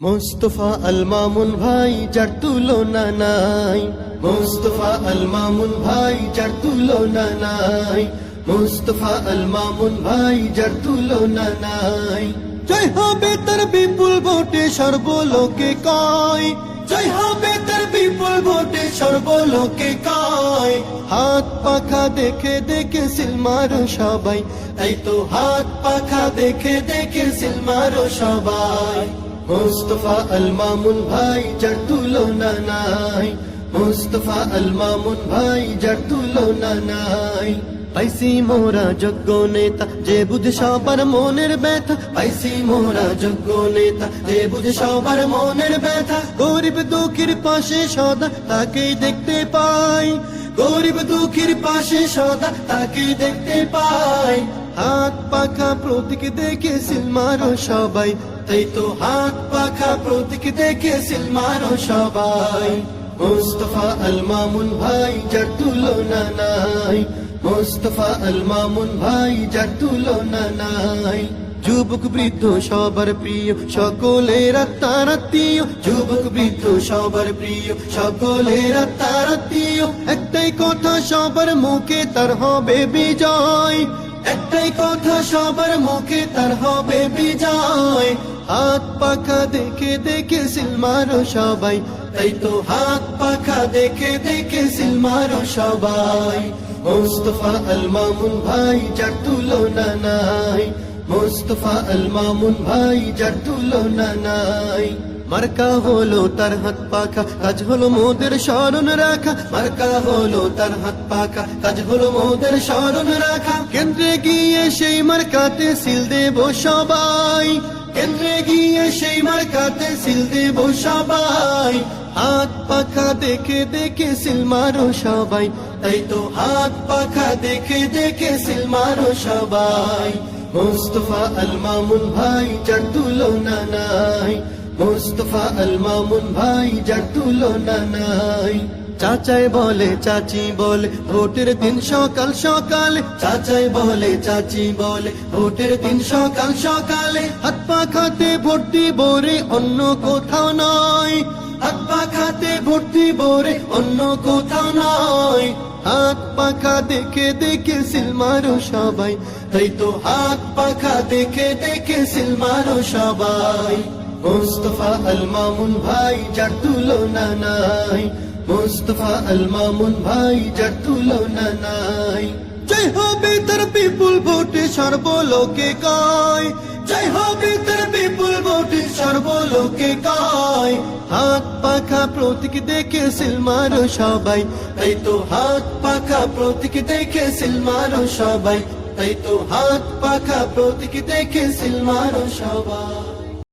মোস্তফা আল মামুন ভাই, যার তুলনা নাই। মোস্তফা আল মামুন ভাই, যার তুলনা নাই। মোস্তফা আল মামুন ভাই, যার তুলনা নাই। জয় হবে তার বিপুল ভোটে সর্বলোকে কয়। জয় হবে তার বিপুল ভোটে সর্বলোকে কয়। হাত পাখা দেখে দেখে সিলমারো সবাই এই তো হাত পাখা দেখে দেখে সিলমারো সবাই। মুস্তফা আল মামুন ভাই, যার তুলনা নাই। মুস্তফা আল মামুন ভাই, যার তুলনা নাই। পাইসি মোরা যোগ্য নেতা, যে বুঝে সবার মনের ব্যথা। পাইসি মোরা যোগ্য নেতা, যে বুঝে সবার মনের ব্যথা। গরিব দুঃখীর পাশে সদা তাকেই দেখতে পাই। গরিব দুঃখীর পাশে সদা তাকে দেখতে পাই। পাখা প্রতীক দেখে সিলমারো সবাই। তাই তো হাত পাখা প্রতীক দেখে সিলমারো সবাই। মুস্তফা আল মামুন ভাই যার তুলনা নাই। মুস্তফা আল মামুন ভাই যার তুলনা নাই। যুবক বৃদ্ধ সবার প্রিয় সকলের তার আত্মীয়। যুবক বৃদ্ধ সবার প্রিয় সকলের তার আত্মীয়। একটাই কথা সবার মুখে তার হবে বিজয়। একটাই কথা, সবার মুখে তার হবে বিজয়। হাত পাখা দেখে দেখে সিলমারো সবাই। তাই তো হাত পাখা দেখে দেখে সিলমারো সবাই। মুস্তফা আল মামুন ভাই, যার তুলনা নাই। মুস্তফা আল মামুন ভাই, যার তুলনা নাই। মার্কা হলো তার হাত পাখা, কাজ হলো মোদের স্মরণ রাখা। মার্কা হলো তার হাত পাখা, কাজ হলো মোদের স্মরণ রাখা। কেন্দ্রে গিয়ে সেই মার্কাতে সিল দেব সবাই। কেন্দ্রে গিয়ে সেই মার্কাতে সিল দেব সবাই। হাত পাখা দেখে দেখে সিল মারো সবাই। তাই তো হাত পাখা দেখে দেখে সিল মারো সবাই। মুস্তফা আল মামুন ভাই যার তুলনা নাই। মুস্তফা আল মামুন ভাই, যার তুলনা নাই। চাচাই বলে চাচি বলে, ভোটের দিন সকাল সকালে। চাচাই বলে চাচি বলে, ভোটের দিন সকাল সকালে। হাত পা খাতে ভর্তি বোরে অন্য কোথাও নয়। হাত পা খাতে ভর্তি বোরে অন্য কোথাও নয়। হাত পাখা দেখে দেখে সিলমারো সবাই। তাই তো হাত পাখা দেখে দেখে সিল মারো সবাই। মুস্তফা আল ভাই, যার তুলনা নাই। মুস্তফা আল ভাই, যার তুলনা নাই। জয় হবে তার বিপুল ভোটে, সর্বলোকে কয়। জয় হবে তার বিপুল ভোটে, সর্বলোকে কয়। হাত পাখা প্রতীক দেখে সিলমারো সবাই, তাই তো হাত পাখা প্রতীক দেখে সিলমারো সবাই, তাই তো হাত পাখা প্রতীক দেখে সিলমারো সবাই।